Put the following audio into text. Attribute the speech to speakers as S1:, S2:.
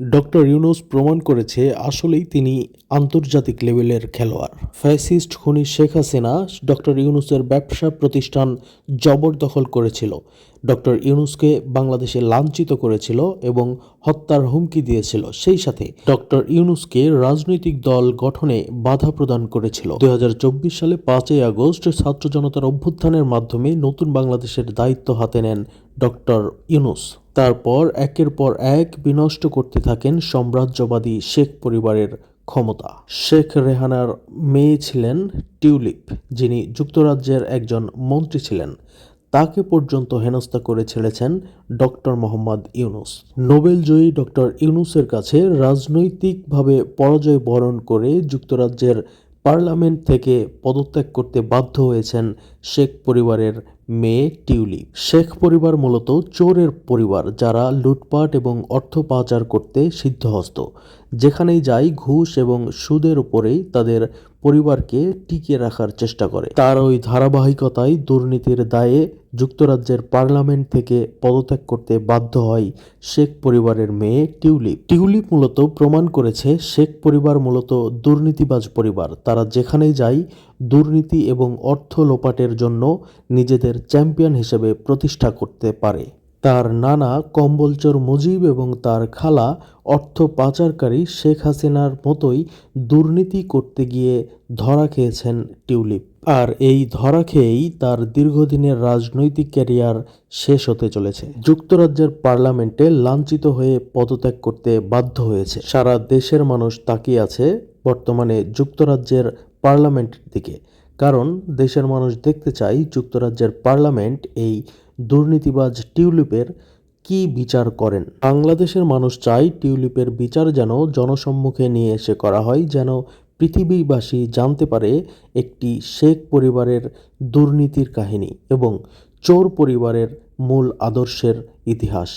S1: Doctor Yunus প্রমাণ করেছে আসলেই তিনি আন্তর্জাতিক লেভেলের খেলোয়াড়। ফ্যাসিস্ট খুনি শেখ হাসিনা ডক্টর ইউনুসের ব্যবসা প্রতিষ্ঠান জবরদখল করেছিল। ডক্টর ইউনুসকে বাংলাদেশে লাঞ্ছিত করেছিল এবং হত্যার হুমকি দিয়েছিল। সেই সাথে ডক্টর ইউনুসকে রাজনৈতিক দল গঠনে বাধা প্রদান করেছিল। দু হাজার চব্বিশ সালে পাঁচই আগস্ট ছাত্র জনতার অভ্যুত্থানের মাধ্যমে নতুন বাংলাদেশের দায়িত্ব হাতে নেন ডক্টর ইউনুস। তারপর একের পর এক বিনষ্ট করতে থাকেন সাম্রাজ্যবাদী শেখ পরিবারের ক্ষমতা। শেখ রেহানার মেয়ে ছিলেন টিউলিপ, যিনি যুক্তরাজ্যের একজন মন্ত্রী ছিলেন। তাকে পর্যন্ত হেনস্থা করে ছেড়েছেন ডক্টর মোহাম্মদ ইউনুস। নোবেলজয়ী ডক্টর ইউনুসের কাছে রাজনৈতিকভাবে পরাজয় বরণ করে যুক্তরাজ্যের পার্লামেন্ট থেকে পদত্যাগ করতে বাধ্য হয়েছেন শেখ পরিবারের মেয়ে টিউলিপ। শেখ পরিবার মূলত চোরের পরিবার যারা লুটপাট এবং অর্থ পাচার করতে সিদ্ধহস্ত। যেখানেই যায় ঘুষ এবং সুদের উপরেই তাদের পরিবারকে টিকিয়ে রাখার চেষ্টা করে। তার ওই ধারাবাহিকতায় দুর্নীতির দায়ে যুক্তরাজ্যের পার্লামেন্ট থেকে পদত্যাগ করতে বাধ্য হয় শেখ পরিবারের মেয়ে টিউলিপ। টিউলিপ মূলত প্রমাণ করেছে শেখ পরিবার মূলত দুর্নীতিবাজ পরিবার। তারা যেখানেই যায় দুর্নীতি এবং অর্থ লোপাটের জন্য নিজেদের চ্যাম্পিয়ন হিসেবে প্রতিষ্ঠা করতে পারে। তার নানা কম্বলচর মুজিব এবং তার খালা অর্থ পাচারকারী শেখ হাসিনার মতোই দুর্নীতি করতে গিয়ে ধরা খেয়েছেন টিউলিপ। আর এই ধরা খেয়েই তার দীর্ঘদিনের রাজনৈতিক ক্যারিয়ার শেষ হতে চলেছে। যুক্তরাজ্যের পার্লামেন্টে লাঞ্ছিত হয়ে পদত্যাগ করতে বাধ্য হয়েছে। সারা দেশের মানুষ তাকিয়ে আছে বর্তমানে যুক্তরাজ্যের পার্লামেন্টের দিকে। কারণ দেশের মানুষ দেখতে চায় যুক্তরাজ্যের পার্লামেন্ট এই দুর্নীতিবাজ টিউলিপের কি বিচার করেন। বাংলাদেশের মানুষ চায় টিউলিপের বিচার যেন জনসম্মুখে নিয়ে এসে করা হয়, যেন পৃথিবীবাসী জানতে পারে একটি শেখ পরিবারের দুর্নীতির কাহিনী এবং চোর পরিবারের মূল আদর্শের ইতিহাস।